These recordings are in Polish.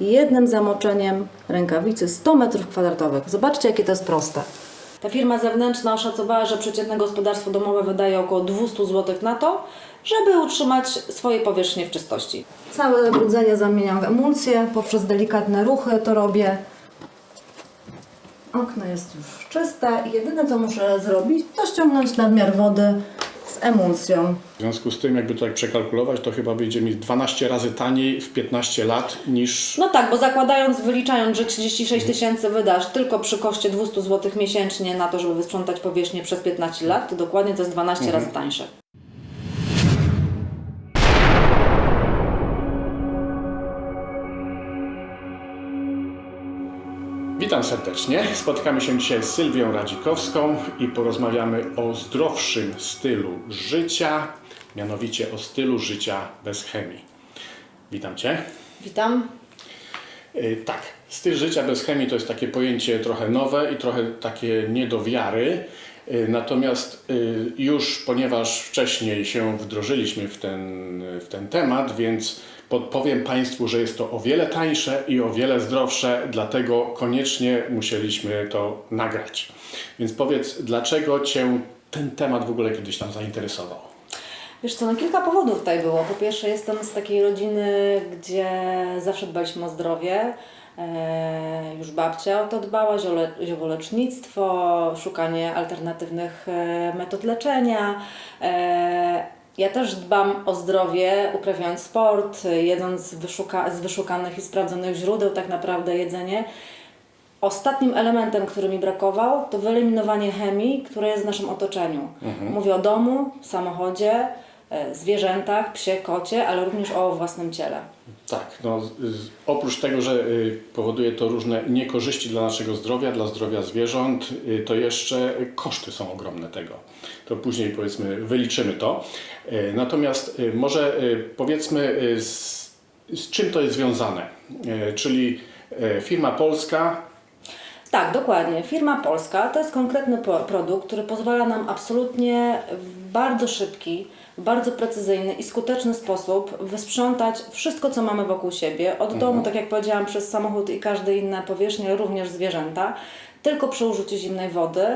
jednym zamoczeniem rękawicy 100 m2. Zobaczcie, jakie to jest proste. Ta firma zewnętrzna oszacowała, że przeciętne gospodarstwo domowe wydaje około 200 zł na to, żeby utrzymać swoje powierzchnie w czystości. Całe brudzenie zamieniam w emulsję, poprzez delikatne ruchy to robię. Okno jest już czyste jedyne co muszę zrobić, to ściągnąć nadmiar wody z emulsją. W związku z tym, jakby to tak przekalkulować, to chyba wyjdzie mi 12 razy taniej w 15 lat niż. No tak, bo zakładając, wyliczając, że 36 tysięcy wydasz tylko przy koszcie 200 zł miesięcznie na to, żeby wysprzątać powierzchnię przez 15 lat, to dokładnie to jest 12 razy tańsze. Witam serdecznie. Spotykamy się dzisiaj z Sylwią Radzikowską i porozmawiamy o zdrowszym stylu życia, mianowicie o stylu życia bez chemii. Witam Cię. Witam. Y, Tak, styl życia bez chemii to jest takie pojęcie trochę nowe i trochę takie nie do wiary. Y, Natomiast y, już ponieważ wcześniej się wdrożyliśmy w ten, w ten temat, więc podpowiem Państwu, że jest to o wiele tańsze i o wiele zdrowsze, dlatego koniecznie musieliśmy to nagrać. Więc powiedz, dlaczego Cię ten temat w ogóle kiedyś tam zainteresował? Wiesz co, no kilka powodów tutaj było. Po pierwsze jestem z takiej rodziny, gdzie zawsze dbaliśmy o zdrowie. E, już babcia o to dbała, ziole, szukanie alternatywnych e, metod leczenia. E, ja też dbam o zdrowie, uprawiając sport, jedząc z, wyszuka, z wyszukanych i sprawdzonych źródeł tak naprawdę jedzenie. Ostatnim elementem, który mi brakował, to wyeliminowanie chemii, która jest w naszym otoczeniu. Mówię o domu, samochodzie, zwierzętach, psie, kocie, ale również o własnym ciele. Tak, no, oprócz tego, że y, powoduje to różne niekorzyści dla naszego zdrowia, dla zdrowia zwierząt, y, to jeszcze koszty są ogromne tego. To później powiedzmy wyliczymy to. Y, Natomiast y, może powiedzmy z, z czym to jest związane. Y, Czyli firma polska, Tak, dokładnie. Firma polska to jest konkretny produkt, który pozwala nam absolutnie w bardzo szybki, w bardzo precyzyjny i skuteczny sposób wysprzątać wszystko, co mamy wokół siebie. Od domu, tak jak powiedziałam, przez samochód i każde inne powierzchnie, również zwierzęta, tylko przy użyciu zimnej wody.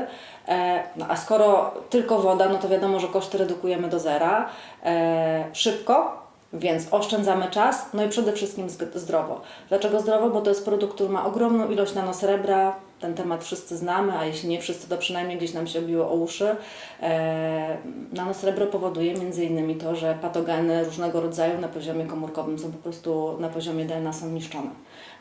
E, no, a skoro tylko woda, no to wiadomo, że koszty redukujemy do zera. E, szybko, więc oszczędzamy czas, no i przede wszystkim zdrowo. Dlaczego zdrowo? Bo to jest produkt, który ma ogromną ilość nanosrebra. Ten temat wszyscy znamy, a jeśli nie wszyscy, to przynajmniej gdzieś nam się obiło o uszy. E, nanosrebro powoduje innymi to, że patogeny różnego rodzaju na poziomie komórkowym są po prostu na poziomie DNA są niszczone.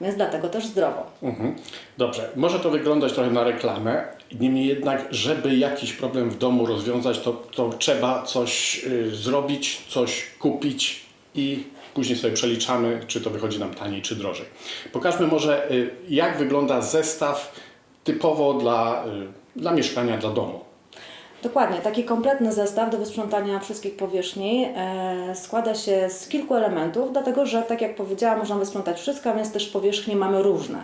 Więc dlatego też zdrowo. Mhm. Dobrze, może to wyglądać trochę na reklamę, niemniej jednak, żeby jakiś problem w domu rozwiązać, to, to trzeba coś y, zrobić, coś kupić i później sobie przeliczamy, czy to wychodzi nam taniej, czy drożej. Pokażmy może, y, jak wygląda zestaw typowo dla, y, dla mieszkania, dla domu. Dokładnie, taki kompletny zestaw do wysprzątania wszystkich powierzchni e, składa się z kilku elementów, dlatego że, tak jak powiedziałam, można wysprzątać wszystko, więc też powierzchnie mamy różne.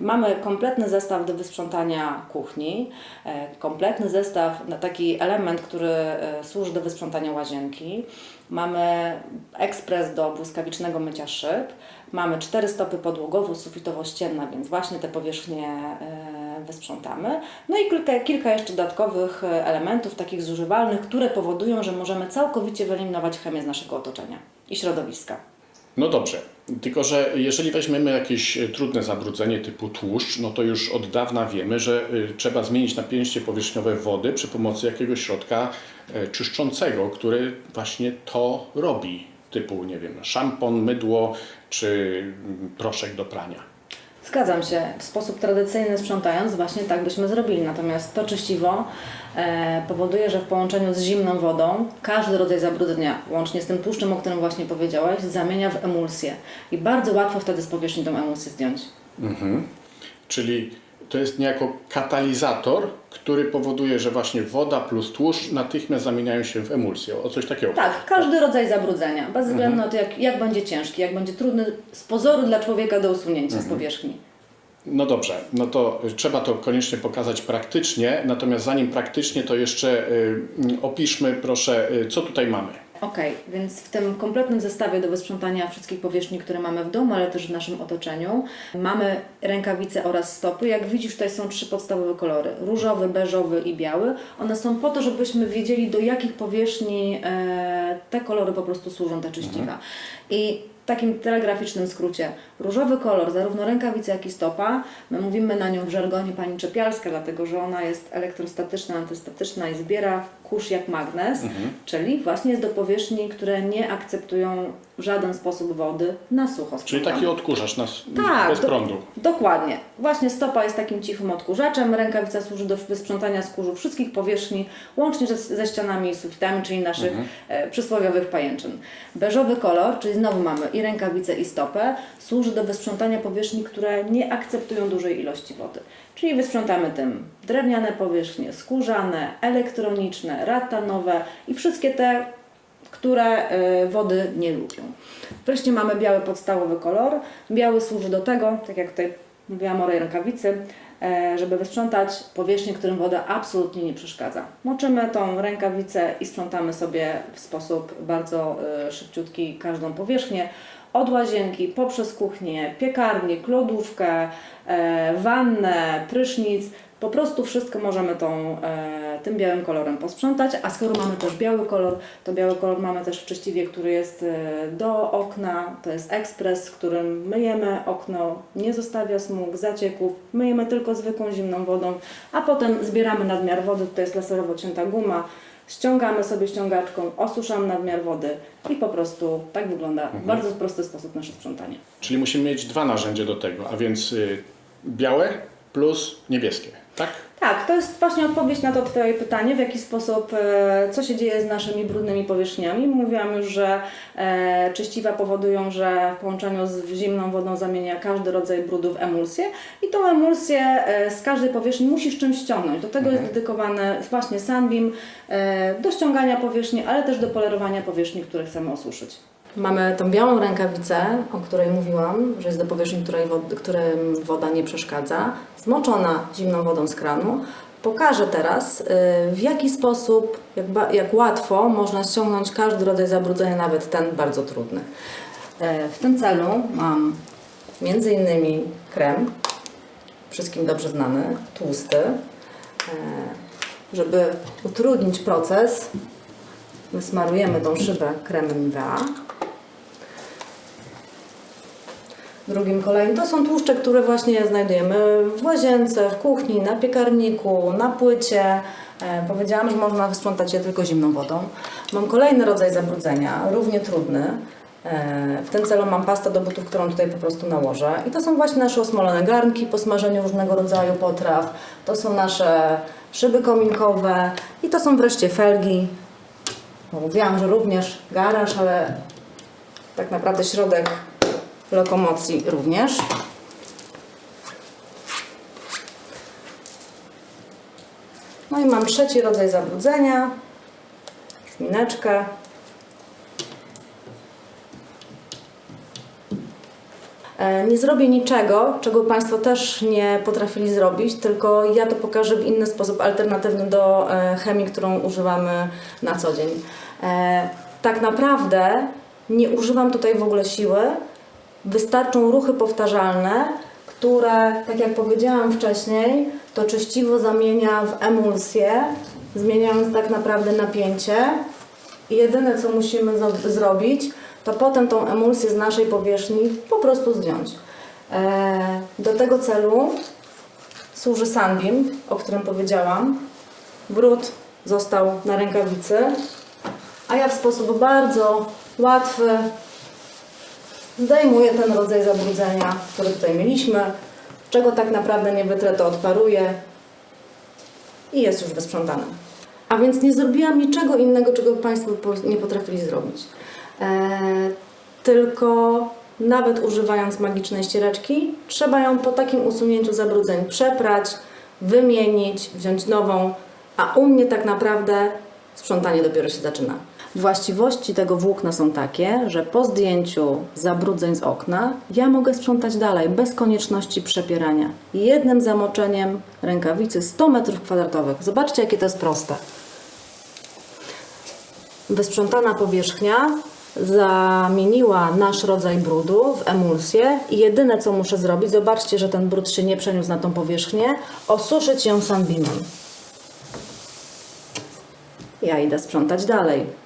Mamy kompletny zestaw do wysprzątania kuchni, e, kompletny zestaw, na taki element, który e, służy do wysprzątania łazienki. Mamy ekspres do błyskawicznego mycia szyb. Mamy cztery stopy podłogowo-sufitowo-ścienne, więc właśnie te powierzchnie e, wysprzątamy. No i kilka, kilka jeszcze dodatkowych e, elementów, takich zużywalnych, które powodują, że możemy całkowicie wyeliminować chemię z naszego otoczenia i środowiska. No dobrze, tylko że jeżeli weźmiemy jakieś e, trudne zabrudzenie typu tłuszcz, no to już od dawna wiemy, że y, trzeba zmienić napięcie powierzchniowe wody przy pomocy jakiegoś środka e, czyszczącego, który właśnie to robi, typu, nie wiem, szampon, mydło czy mm, proszek do prania. Zgadzam się. W sposób tradycyjny sprzątając właśnie tak byśmy zrobili. Natomiast to czyściwo e, powoduje, że w połączeniu z zimną wodą każdy rodzaj zabrudzenia, łącznie z tym tłuszczem, o którym właśnie powiedziałaś, zamienia w emulsję. I bardzo łatwo wtedy z powierzchni tą emulsję zdjąć. Mhm. Czyli to jest niejako katalizator, który powoduje, że właśnie woda plus tłuszcz natychmiast zamieniają się w emulsję. O coś takiego. Tak, każdy rodzaj zabrudzenia, bez względu na to, jak, jak będzie ciężki, jak będzie trudny z pozoru dla człowieka do usunięcia z powierzchni. No dobrze, no to y, trzeba to koniecznie pokazać praktycznie, natomiast zanim praktycznie, to jeszcze y, mm, opiszmy proszę, y, co tutaj mamy. Okej, więc w tym kompletnym zestawie do wysprzątania wszystkich powierzchni, które mamy w domu, ale też w naszym otoczeniu, mamy rękawice oraz stopy. Jak widzisz, tutaj są trzy podstawowe kolory: różowy, beżowy i biały. One są po to, żebyśmy wiedzieli, do jakich powierzchni e, te kolory po prostu służą, te czyściwa. I w takim telegraficznym skrócie, różowy kolor, zarówno rękawice, jak i stopa, my mówimy na nią w żargonie pani czepialska, dlatego że ona jest elektrostatyczna, antystatyczna i zbiera kurz jak magnes, czyli właśnie jest do powierzchni, które nie akceptują w żaden sposób wody na sucho. Czyli taki odkurzacz nas Tak, bez do- prądu. Dokładnie. Właśnie stopa jest takim cichym odkurzaczem, rękawica służy do wysprzątania z kurzu wszystkich powierzchni, łącznie ze, ze ścianami i sufitami, czyli naszych e, przysłowiowych pajęczyn. Beżowy kolor, czyli znowu mamy i rękawicę i stopę, służy do wysprzątania powierzchni, które nie akceptują dużej ilości wody. Czyli wysprzątamy tym drewniane powierzchnie, skórzane, elektroniczne, ratanowe i wszystkie te, które e, wody nie lubią. Wreszcie mamy biały podstawowy kolor. Biały służy do tego, tak jak tutaj mówiłam o rękawicy, żeby wysprzątać powierzchnię, którym woda absolutnie nie przeszkadza. Moczymy tą rękawicę i sprzątamy sobie w sposób bardzo e, szybciutki każdą powierzchnię. Od łazienki, poprzez kuchnię, piekarnik, lodówkę, e, wannę, prysznic. Po prostu wszystko możemy tą, e, tym białym kolorem posprzątać, a skoro mamy też biały kolor, to biały kolor mamy też w czyściwie, który jest e, do okna, to jest ekspres, którym myjemy okno, nie zostawia smug, zacieków, myjemy tylko zwykłą zimną wodą, a potem zbieramy nadmiar wody, to jest laserowo cięta guma, ściągamy sobie ściągaczką, osuszamy nadmiar wody i po prostu tak wygląda w bardzo prosty sposób nasze sprzątanie. Czyli musimy mieć dwa narzędzia do tego, a więc y, białe plus niebieskie, tak? Tak, to jest właśnie odpowiedź na to Twoje pytanie, w jaki sposób, e, co się dzieje z naszymi brudnymi powierzchniami. Mówiłam już, że e, czyściwa powodują, że w połączeniu z zimną wodą zamienia każdy rodzaj brudu w emulsję i tą emulsję e, z każdej powierzchni musisz czymś ściągnąć. Do tego jest dedykowany właśnie Sunbeam do ściągania powierzchni, ale też do polerowania powierzchni, które chcemy osuszyć. Mamy tą białą rękawicę, o której mówiłam, że jest do powierzchni, której wod- którym woda nie przeszkadza, zmoczona zimną wodą z kranu. Pokażę teraz, y, w jaki sposób, jak, jak łatwo można ściągnąć każdy rodzaj zabrudzenia, nawet ten bardzo trudny. E, W tym celu mam między innymi krem, wszystkim dobrze znany, tłusty. E, Żeby utrudnić proces, wysmarujemy tą szybę kremem Nivea. Drugim kolejnym to są tłuszcze, które właśnie znajdujemy w łazience, w kuchni, na piekarniku, na płycie. E, powiedziałam, że można wysprzątać je tylko zimną wodą. Mam kolejny rodzaj zabrudzenia, równie trudny. E, w tym celu mam pastę do butów, którą tutaj po prostu nałożę. I to są właśnie nasze osmolone garnki po smażeniu różnego rodzaju potraw. To są nasze szyby kominkowe i to są wreszcie felgi. Mówiłam, że również garaż, ale tak naprawdę środek lokomocji również. No i mam trzeci rodzaj zabrudzenia, szmineczkę. E, Nie zrobię niczego, czego Państwo też nie potrafili zrobić, tylko ja to pokażę w inny sposób, alternatywny do e, chemii, którą używamy na co dzień. E, Tak naprawdę nie używam tutaj w ogóle siły, wystarczą ruchy powtarzalne, które, tak jak powiedziałam wcześniej, to czyściwo zamienia w emulsję, zmieniając tak naprawdę napięcie. I jedyne, co musimy zrobić, to potem tą emulsję z naszej powierzchni po prostu zdjąć. E, do tego celu służy Sunbeam, o którym powiedziałam. Brud został na rękawicy, a ja w sposób bardzo łatwy zdejmuję ten rodzaj zabrudzenia, który tutaj mieliśmy. Czego tak naprawdę nie wytrę, to odparuję i jest już wysprzątane. A więc nie zrobiłam niczego innego, czego Państwo nie potrafili zrobić. Eee, tylko nawet używając magicznej ściereczki, trzeba ją po takim usunięciu zabrudzeń przeprać, wymienić, wziąć nową, a u mnie tak naprawdę sprzątanie dopiero się zaczyna. Właściwości tego włókna są takie, że po zdjęciu zabrudzeń z okna ja mogę sprzątać dalej bez konieczności przepierania. Jednym zamoczeniem rękawicy 100 m2. Zobaczcie, jakie to jest proste. Wysprzątana powierzchnia zamieniła nasz rodzaj brudu w emulsję i jedyne co muszę zrobić, zobaczcie, że ten brud się nie przeniósł na tą powierzchnię, osuszyć ją sunbeamem. Ja idę sprzątać dalej.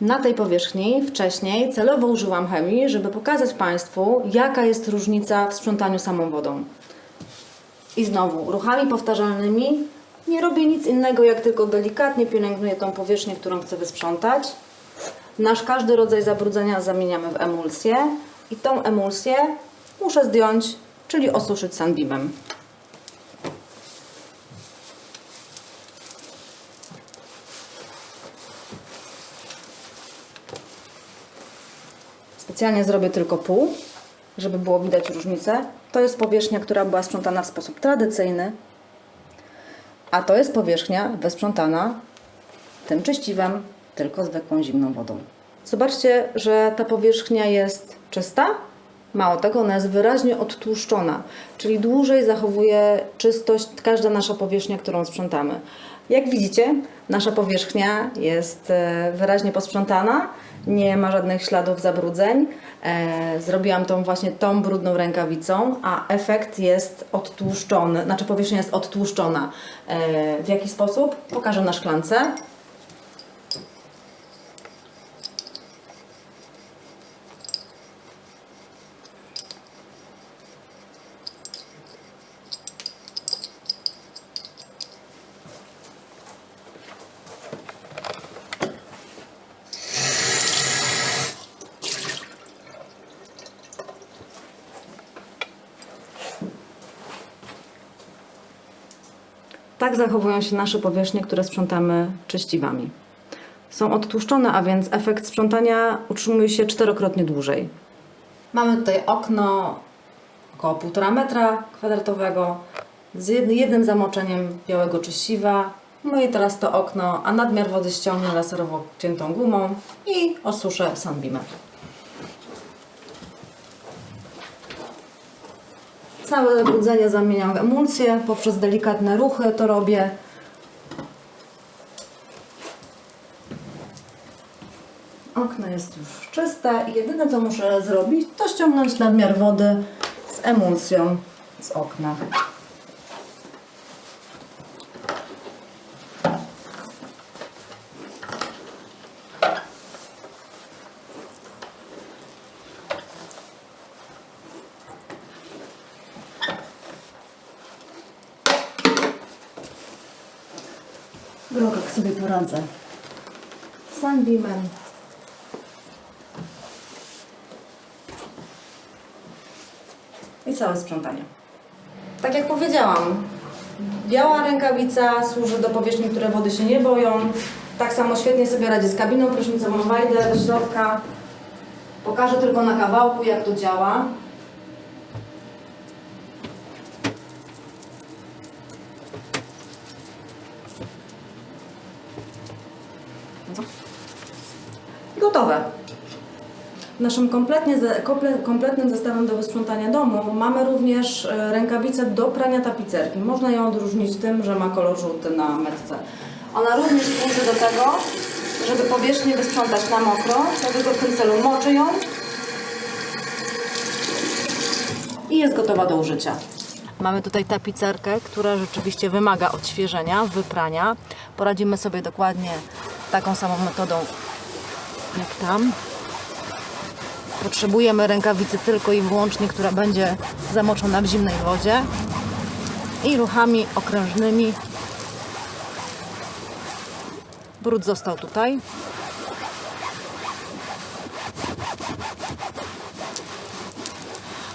Na tej powierzchni wcześniej celowo użyłam chemii, żeby pokazać Państwu, jaka jest różnica w sprzątaniu samą wodą. I znowu, ruchami powtarzalnymi nie robię nic innego, jak tylko delikatnie pielęgnuję tą powierzchnię, którą chcę wysprzątać. Nasz każdy rodzaj zabrudzenia zamieniamy w emulsję i tą emulsję muszę zdjąć, czyli osuszyć sunbeamem. Specjalnie zrobię tylko pół, żeby było widać różnicę. To jest powierzchnia, która była sprzątana w sposób tradycyjny, a to jest powierzchnia wysprzątana tym czyściwem, tylko zwykłą zimną wodą. Zobaczcie, że ta powierzchnia jest czysta. Mało tego, ona jest wyraźnie odtłuszczona, czyli dłużej zachowuje czystość każda nasza powierzchnia, którą sprzątamy. Jak widzicie, nasza powierzchnia jest e, wyraźnie posprzątana, nie ma żadnych śladów zabrudzeń. E, Zrobiłam tą właśnie tą brudną rękawicą, a efekt jest odtłuszczony, znaczy powierzchnia jest odtłuszczona. E, W jaki sposób? Pokażę na szklance. Tak zachowują się nasze powierzchnie, które sprzątamy czyściwami. Są odtłuszczone, a więc efekt sprzątania utrzymuje się czterokrotnie dłużej. Mamy tutaj okno około 1,5 metra kwadratowego z jed- jednym zamoczeniem białego czyściwa. No i teraz to okno, a nadmiar wody ściągnę laserowo ciętą gumą i osuszę sunbeamem. Całe brudzenie zamieniam w emulsję, poprzez delikatne ruchy to robię. Okno jest już czyste i jedyne co muszę zrobić to ściągnąć nadmiar wody z emulsją z okna. Sobie poradzę. Sunbeamem. I całe sprzątanie. Tak jak powiedziałam, biała rękawica służy do powierzchni, które wody się nie boją. Tak samo świetnie sobie radzi z kabiną prysznicową. Wejdę do środka. Pokażę tylko na kawałku, jak to działa. Gotowe. Naszym kompletnie, kompletnym zestawem do wysprzątania domu mamy również e, rękawicę do prania tapicerki. Można ją odróżnić tym, że ma kolor żółty na metce. Ona również służy do tego, żeby powierzchnię wysprzątać na mokro. Dlatego w tym celu moczę ją i jest gotowa do użycia. Mamy tutaj tapicerkę, która rzeczywiście wymaga odświeżenia, wyprania. Poradzimy sobie dokładnie taką samą metodą jak tam. Potrzebujemy rękawicy tylko i wyłącznie, która będzie zamoczona w zimnej wodzie i ruchami okrężnymi. Brud został tutaj.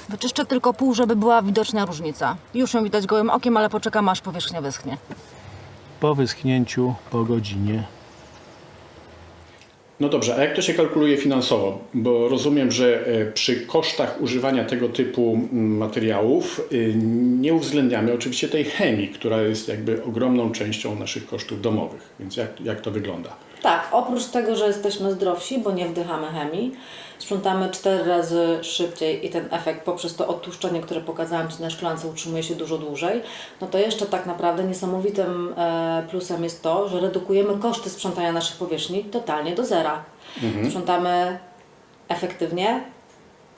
Wyczyszczę tylko pół, żeby była widoczna różnica. Już ją widać gołym okiem, ale poczekam aż powierzchnia wyschnie. Po wyschnięciu, po godzinie. No dobrze, a jak to się kalkuluje finansowo? Bo rozumiem, że e, przy kosztach używania tego typu mm, materiałów y, nie uwzględniamy oczywiście tej chemii, która jest jakby ogromną częścią naszych kosztów domowych. Więc jak, jak to wygląda? Tak, oprócz tego, że jesteśmy zdrowsi, bo nie wdychamy chemii, sprzątamy cztery razy szybciej i ten efekt poprzez to odtłuszczenie, które pokazałam Ci na szklance, utrzymuje się dużo dłużej, no to jeszcze tak naprawdę niesamowitym e, plusem jest to, że redukujemy koszty sprzątania naszych powierzchni totalnie do zera. Sprzątamy efektywnie,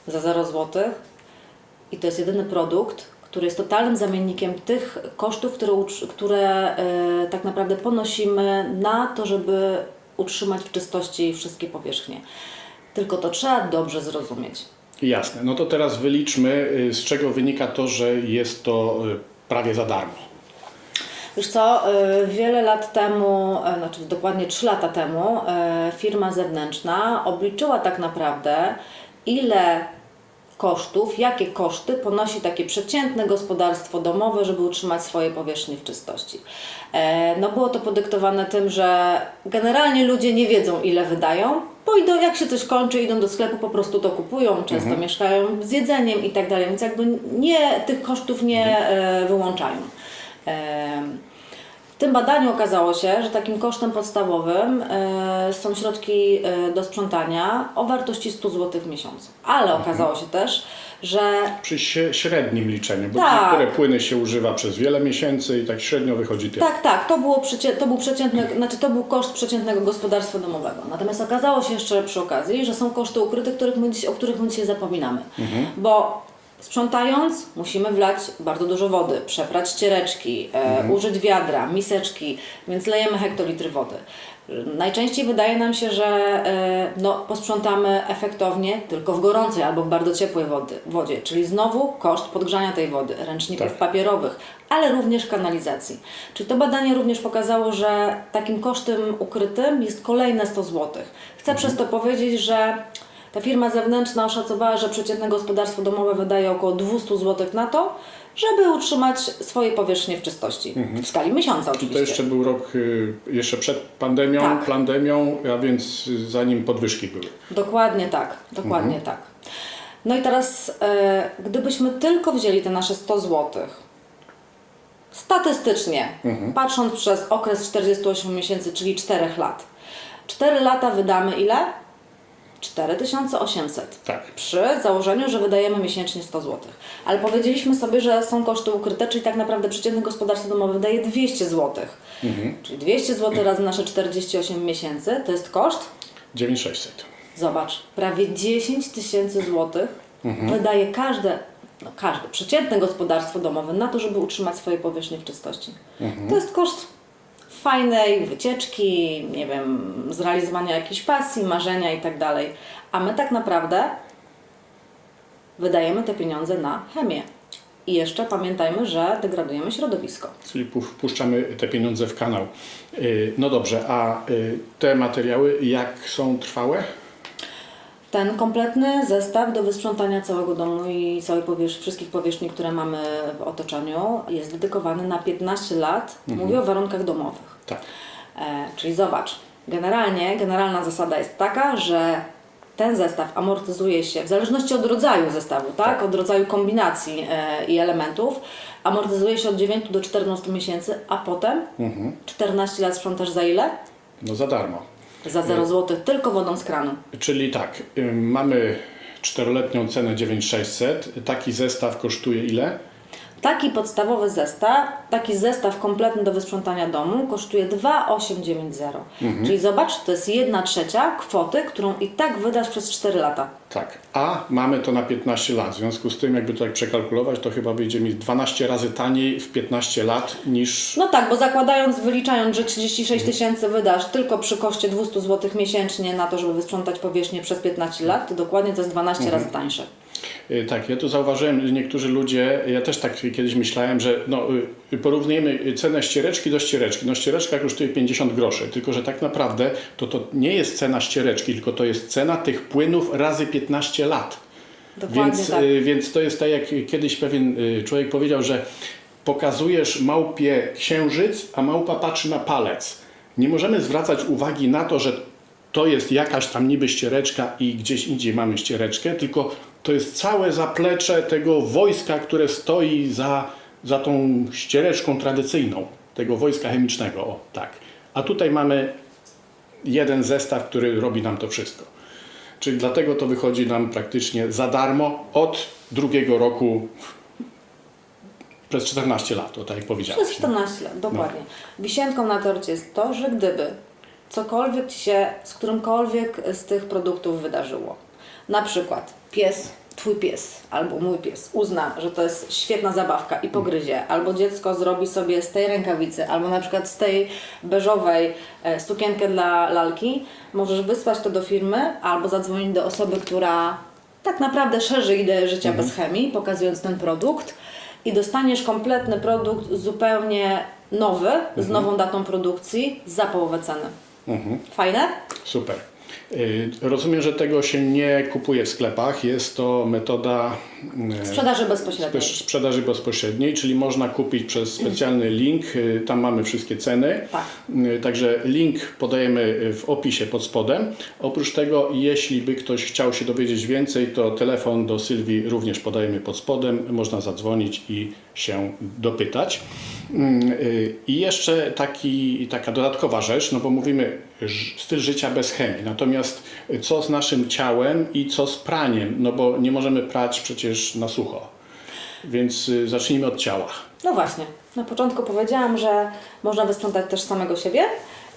za 0 zł i to jest jedyny produkt, który jest totalnym zamiennikiem tych kosztów, które, które e, tak naprawdę ponosimy na to, żeby utrzymać w czystości wszystkie powierzchnie. Tylko to trzeba dobrze zrozumieć. Jasne. No to teraz wyliczmy, y, z czego wynika to, że jest to y, prawie za darmo. Wiesz co, y, wiele lat temu, e, znaczy dokładnie 3 lata temu, e, firma zewnętrzna obliczyła tak naprawdę, ile kosztów, jakie koszty ponosi takie przeciętne gospodarstwo domowe, żeby utrzymać swoje powierzchnie w czystości. E, No było to podyktowane tym, że generalnie ludzie nie wiedzą ile wydają, bo idą, jak się coś kończy, idą do sklepu, po prostu to kupują, często mieszkają z jedzeniem i tak dalej, więc jakby nie, tych kosztów nie e, wyłączają. W tym badaniu okazało się, że takim kosztem podstawowym e, są środki e, do sprzątania o wartości 100 zł w miesiącu. Ale okazało się też, że Przy śre- średnim liczeniu, bo Tak. niektóre płyny się używa przez wiele miesięcy i tak średnio wychodzi tyle. tak, tak, to, było to, był przeciętny, znaczy to był koszt przeciętnego gospodarstwa domowego. Natomiast okazało się jeszcze przy okazji, że są koszty ukryte, których my, dziś- o których my dzisiaj zapominamy. Bo sprzątając musimy wlać bardzo dużo wody, przeprać ściereczki, e, użyć wiadra, miseczki, więc lejemy hektolitry wody. Najczęściej wydaje nam się, że e, no, posprzątamy efektownie tylko w gorącej albo w bardzo ciepłej wody, wodzie, czyli znowu koszt podgrzania tej wody, ręczników Tak. papierowych, ale również kanalizacji. Czyli to badanie również pokazało, że takim kosztem ukrytym jest kolejne 100 zł. Chcę przez to powiedzieć, że ta firma zewnętrzna oszacowała, że przeciętne gospodarstwo domowe wydaje około 200 zł na to, żeby utrzymać swoje powierzchnie w czystości. W skali miesiąca To oczywiście. jeszcze był rok y, jeszcze przed pandemią, Tak. pandemią, a więc zanim podwyżki były. Dokładnie tak, dokładnie tak. No i teraz, e, gdybyśmy tylko wzięli te nasze 100 zł, statystycznie, patrząc przez okres 48 miesięcy, czyli 4 lat, 4 lata wydamy ile? 4800. Tak. Przy założeniu, że wydajemy miesięcznie 100 zł. Ale powiedzieliśmy sobie, że są koszty ukryte, czyli tak naprawdę przeciętny gospodarstwo domowe wydaje 200 zł. Czyli 200 zł razy nasze 48 miesięcy to jest koszt 9600. Zobacz, prawie 10 tysięcy złotych wydaje każde, no każde przeciętne gospodarstwo domowe na to, żeby utrzymać swoje powierzchnie w czystości. To jest koszt fajnej wycieczki, nie wiem, zrealizowania jakiejś pasji, marzenia i tak dalej. A my tak naprawdę wydajemy te pieniądze na chemię. I jeszcze pamiętajmy, że degradujemy środowisko. Czyli pu- wpuszczamy te pieniądze w kanał. Y, No dobrze, a y, te materiały jak są trwałe? Ten kompletny zestaw do wysprzątania całego domu i całej powierz- wszystkich powierzchni, które mamy w otoczeniu, jest dedykowany na 15 lat. Mówię o warunkach domowych. Tak. E, czyli zobacz, generalnie generalna zasada jest taka, że ten zestaw amortyzuje się w zależności od rodzaju zestawu, tak? Tak. Od rodzaju kombinacji e, i elementów. Amortyzuje się od 9 do 14 miesięcy, a potem 14 lat sprzątasz za ile? No za darmo. Za 0 zł, tylko wodą z kranu. Czyli tak, y, mamy czteroletnią cenę 9600. Taki zestaw kosztuje ile? Taki podstawowy zestaw, taki zestaw kompletny do wysprzątania domu kosztuje 2890. Czyli zobacz, to jest 1 trzecia kwoty, którą i tak wydasz przez 4 lata. Tak. A mamy to na 15 lat. W związku z tym, jakby to tak przekalkulować, to chyba wyjdzie mi 12 razy taniej w 15 lat niż. No tak, bo zakładając, wyliczając, że 36 tysięcy wydasz tylko przy koszcie 200 zł miesięcznie na to, żeby wysprzątać powierzchnię przez 15 lat, to dokładnie to jest 12 razy tańsze. Tak, ja tu zauważyłem, że niektórzy ludzie, ja też tak kiedyś myślałem, że no, y, porównujemy cenę ściereczki do ściereczki. No ściereczka kosztuje 50 groszy, tylko że tak naprawdę to, to nie jest cena ściereczki, tylko to jest cena tych płynów razy 15 lat. Dokładnie Więc, tak. y, więc to jest tak, jak kiedyś pewien człowiek powiedział, że pokazujesz małpie księżyc, a małpa patrzy na palec. Nie możemy zwracać uwagi na to, że to jest jakaś tam niby ściereczka i gdzieś indziej mamy ściereczkę, tylko to jest całe zaplecze tego wojska, które stoi za, za tą ściereczką tradycyjną, tego wojska chemicznego. O, tak. A tutaj mamy jeden zestaw, który robi nam to wszystko. Czyli dlatego to wychodzi nam praktycznie za darmo od drugiego roku przez 14 lat, to tak jak powiedziałeś. Przez 14 lat, dokładnie. Wisienką na torcie jest to, że gdyby cokolwiek się z którymkolwiek z tych produktów wydarzyło, na przykład pies, Twój pies albo mój pies uzna, że to jest świetna zabawka i pogryzie, albo dziecko zrobi sobie z tej rękawicy, albo na przykład z tej beżowej e, sukienkę dla lalki, możesz wysłać to do firmy albo zadzwonić do osoby, która tak naprawdę szerzy ideę życia bez chemii, pokazując ten produkt i dostaniesz kompletny produkt zupełnie nowy, z nową datą produkcji za połowę ceny. Fajne? Super. Y, Rozumiem, że tego się nie kupuje w sklepach. Jest to metoda y, Sprzedaży bezpośredniej. sprzedaży bezpośredniej, czyli można kupić przez specjalny link. y, Tam mamy wszystkie ceny. Tak. Także link podajemy w opisie pod spodem. Oprócz tego, jeśli by ktoś chciał się dowiedzieć więcej, to telefon do Sylwii również podajemy pod spodem. Można zadzwonić i się dopytać. Mm, I jeszcze taki, taka dodatkowa rzecz, no bo mówimy styl życia bez chemii. Natomiast y, co z naszym ciałem i co z praniem? No bo nie możemy prać przecież na sucho. Więc y, zacznijmy od ciała. No właśnie. Na początku powiedziałam, że można wysprzątać też samego siebie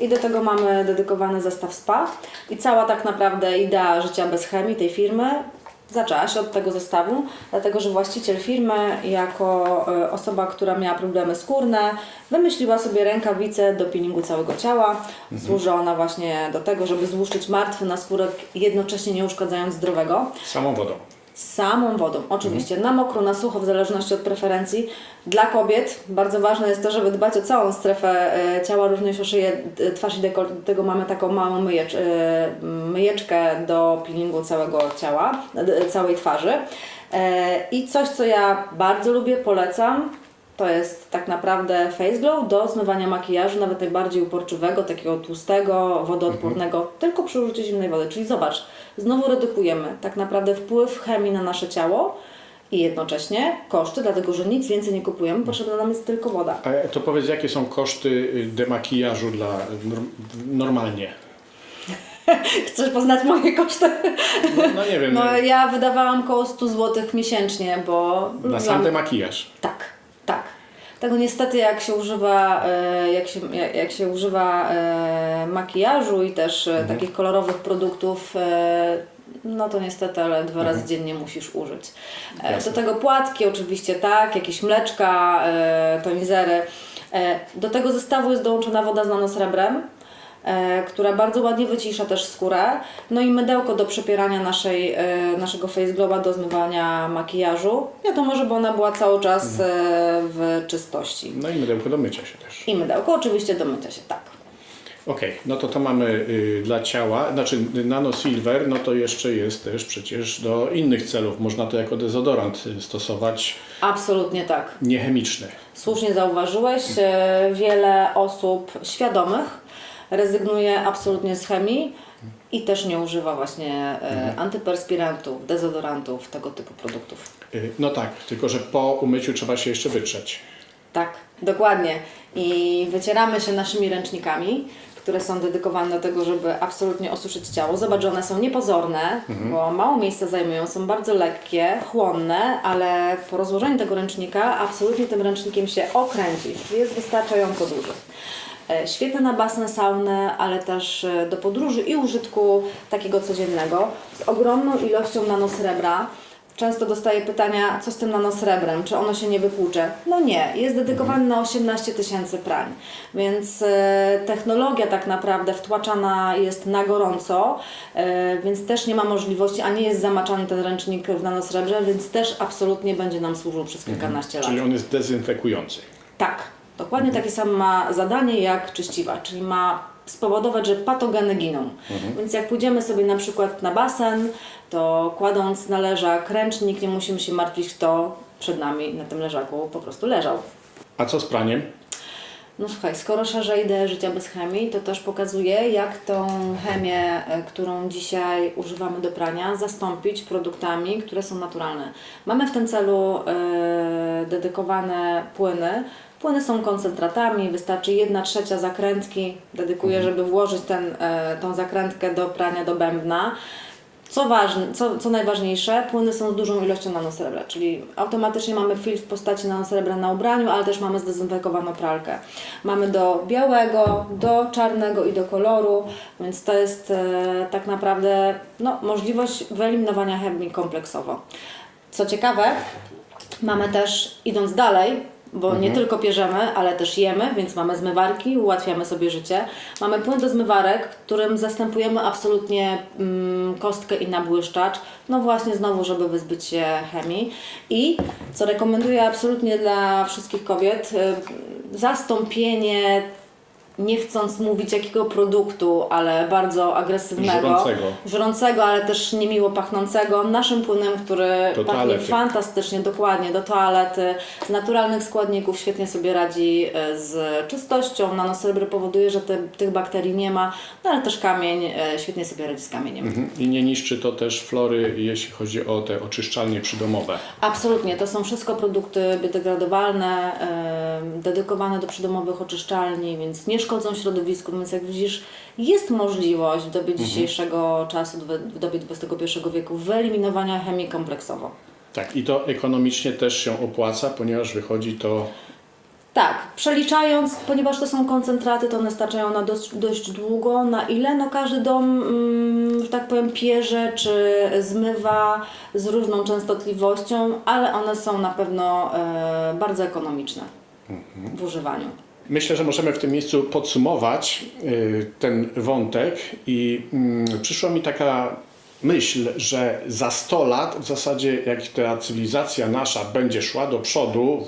i do tego mamy dedykowany zestaw spa i cała tak naprawdę idea życia bez chemii tej firmy zaczęła się od tego zestawu, dlatego że właściciel firmy jako e, osoba, która miała problemy skórne, wymyśliła sobie rękawicę do peelingu całego ciała. Służy ona właśnie do tego, żeby złuszczyć martwy naskórek, jednocześnie nie uszkadzając zdrowego Samą wodą. Samą wodą. Oczywiście na mokro, na sucho, w zależności od preferencji. Dla kobiet bardzo ważne jest to, żeby dbać o całą strefę e, ciała, również o szyję, e, twarz i dekolt. Dlatego mamy taką małą myjecz, e, myjeczkę do peelingu całego ciała, całej twarzy. I coś, co ja bardzo lubię, polecam, to jest tak naprawdę face glow do zmywania makijażu, nawet najbardziej uporczywego, takiego tłustego, wodoodpornego, tylko przy użyciu zimnej wody. Czyli zobacz, znowu redukujemy tak naprawdę wpływ chemii na nasze ciało i jednocześnie koszty, dlatego że nic więcej nie kupujemy, potrzebna nam jest tylko woda. A to powiedz, jakie są koszty y, demakijażu dla norm- normalnie? Chcesz poznać moje koszty? No, no nie wiem, No ja wydawałam około 100 zł miesięcznie, bo... na sam demakijaż. Tak, tak. Tego niestety jak się używa, e, jak się, jak- się używa e, makijażu i też e, takich kolorowych produktów, no to niestety, ale dwa razy dziennie musisz użyć. Jasne. Do tego płatki oczywiście, tak, jakieś mleczka, tonizery. Do tego zestawu jest dołączona woda z nanosrebrem która bardzo ładnie wycisza też skórę. No i mydełko do przepierania naszej, e, naszego face globa, do zmywania makijażu. Wiadomo, żeby ona była cały czas e, w czystości. No i mydełko do mycia się też. I mydełko oczywiście do mycia się, tak. Okej, no to to mamy y, dla ciała, znaczy y, nano silver, no to jeszcze jest też przecież do innych celów. Można to jako dezodorant y, stosować, Absolutnie tak. niechemiczny. Słusznie zauważyłeś, e, wiele osób świadomych rezygnuje absolutnie z chemii i też nie używa właśnie e, antyperspirantów, dezodorantów, tego typu produktów. Y, No tak, tylko że po umyciu trzeba się jeszcze wytrzeć. Tak, dokładnie. I wycieramy się naszymi ręcznikami, które są dedykowane do tego, żeby absolutnie osuszyć ciało. Zobacz, że one są niepozorne, bo mało miejsca zajmują, są bardzo lekkie, chłonne, ale po rozłożeniu tego ręcznika absolutnie tym ręcznikiem się okręcisz. Jest wystarczająco duży. E, Świetne na basen, saunę, ale też e, do podróży i użytku takiego codziennego z ogromną ilością nanosrebra. Często dostaję pytania, co z tym nanosrebrem, czy ono się nie wypłucze? No nie, jest dedykowany na 18 tysięcy prań, więc e, technologia tak naprawdę wtłaczana jest na gorąco, więc też nie ma możliwości, a nie jest zamaczany ten ręcznik w nanosrebrze, więc też absolutnie będzie nam służył przez kilkanaście lat. Czyli on jest dezynfekujący. Tak, dokładnie takie samo ma zadanie jak czyściwa, czyli ma spowodować, że patogeny giną. Więc jak pójdziemy sobie na przykład na basen, to kładąc na leżak ręcznik, nie musimy się martwić, kto przed nami na tym leżaku po prostu leżał. A co z praniem? No słuchaj, skoro szerzę ideę życia bez chemii, to też pokazuje, jak tą chemię, e, którą dzisiaj używamy do prania, zastąpić produktami, które są naturalne. Mamy w tym celu e, dedykowane płyny. Płyny są koncentratami, wystarczy 1 trzecia zakrętki, dedykuję, żeby włożyć ten, e, tą zakrętkę do prania do bębna. Co, ważne, co, co najważniejsze, płyny są z dużą ilością nanosrebra, czyli automatycznie mamy filtr w postaci nanosrebra na ubraniu, ale też mamy zdezynfekowaną pralkę. Mamy do białego, do czarnego i do koloru, więc to jest e, tak naprawdę no, możliwość wyeliminowania chemii kompleksowo. Co ciekawe, mamy też, idąc dalej, bo nie tylko pierzemy, ale też jemy, więc mamy zmywarki, ułatwiamy sobie życie. Mamy płyn do zmywarek, którym zastępujemy absolutnie mm, kostkę i nabłyszczacz. No właśnie znowu, żeby wyzbyć się chemii. I co rekomenduję absolutnie dla wszystkich kobiet, y, zastąpienie nie chcąc mówić jakiego produktu, ale bardzo agresywnego, Żrącego. żrącego, ale też niemiło pachnącego, naszym płynem, który Do pachnie toalety. fantastycznie, dokładnie, do toalety, z naturalnych składników, świetnie sobie radzi e, z czystością. Nanosrebry powoduje, że te, tych bakterii nie ma, no ale też kamień e, świetnie sobie radzi z kamieniem. Mhm. I nie niszczy to też flory, jeśli chodzi o te oczyszczalnie przydomowe. Absolutnie, to są wszystko produkty biodegradowalne, e, dedykowane do przydomowych oczyszczalni, więc nie szkodzą środowisku, więc jak widzisz, jest możliwość w dobie dzisiejszego czasu, w dobie XXI wieku wyeliminowania chemii kompleksowo. Tak, i to ekonomicznie też się opłaca, ponieważ wychodzi to Tak, przeliczając, ponieważ to są koncentraty, to one starczają na dość, dość długo. Na ile? No każdy dom, mm, że tak powiem, pierze czy zmywa z różną częstotliwością, ale one są na pewno e, bardzo ekonomiczne w używaniu. Myślę, że możemy w tym miejscu podsumować y, ten wątek i mm, przyszła mi taka myśl, że za 100 lat w zasadzie jak ta cywilizacja nasza będzie szła do przodu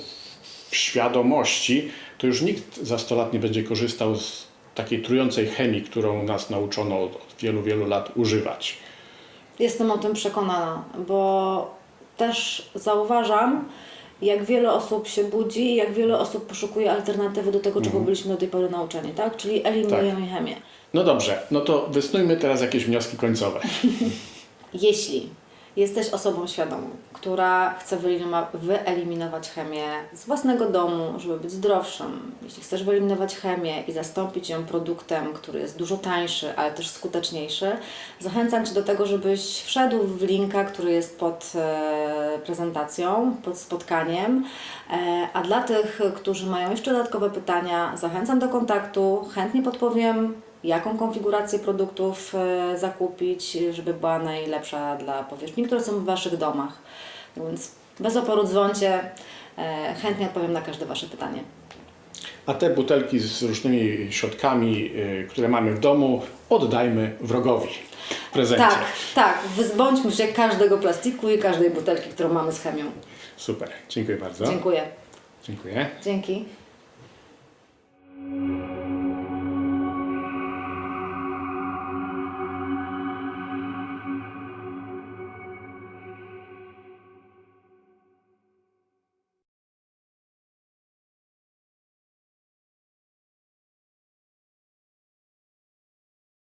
w świadomości, to już nikt za 100 lat nie będzie korzystał z takiej trującej chemii, którą nas nauczono od, od wielu, wielu lat używać. Jestem o tym przekonana, bo też zauważam, jak wiele osób się budzi i jak wiele osób poszukuje alternatywy do tego, czego byliśmy do tej pory nauczeni, tak? Czyli eliminujemy chemię. No dobrze, no to wysnujmy teraz jakieś wnioski końcowe. Jeśli jesteś osobą świadomą, która chce wyeliminować chemię z własnego domu, żeby być zdrowszym, jeśli chcesz wyeliminować chemię i zastąpić ją produktem, który jest dużo tańszy, ale też skuteczniejszy, zachęcam Cię do tego, żebyś wszedł w linka, który jest pod e, prezentacją, pod spotkaniem. E, a dla tych, którzy mają jeszcze dodatkowe pytania, zachęcam do kontaktu, chętnie podpowiem jaką konfigurację produktów e, zakupić, żeby była najlepsza dla powierzchni, które są w Waszych domach. Więc bez oporu dzwoncie, e, chętnie odpowiem na każde Wasze pytanie. A te butelki z różnymi środkami, y, które mamy w domu, oddajmy wrogowi w prezencie. Tak, tak, wyzbądźmy się każdego plastiku i każdej butelki, którą mamy z chemią. Super, dziękuję bardzo. Dziękuję. Dziękuję. Dzięki.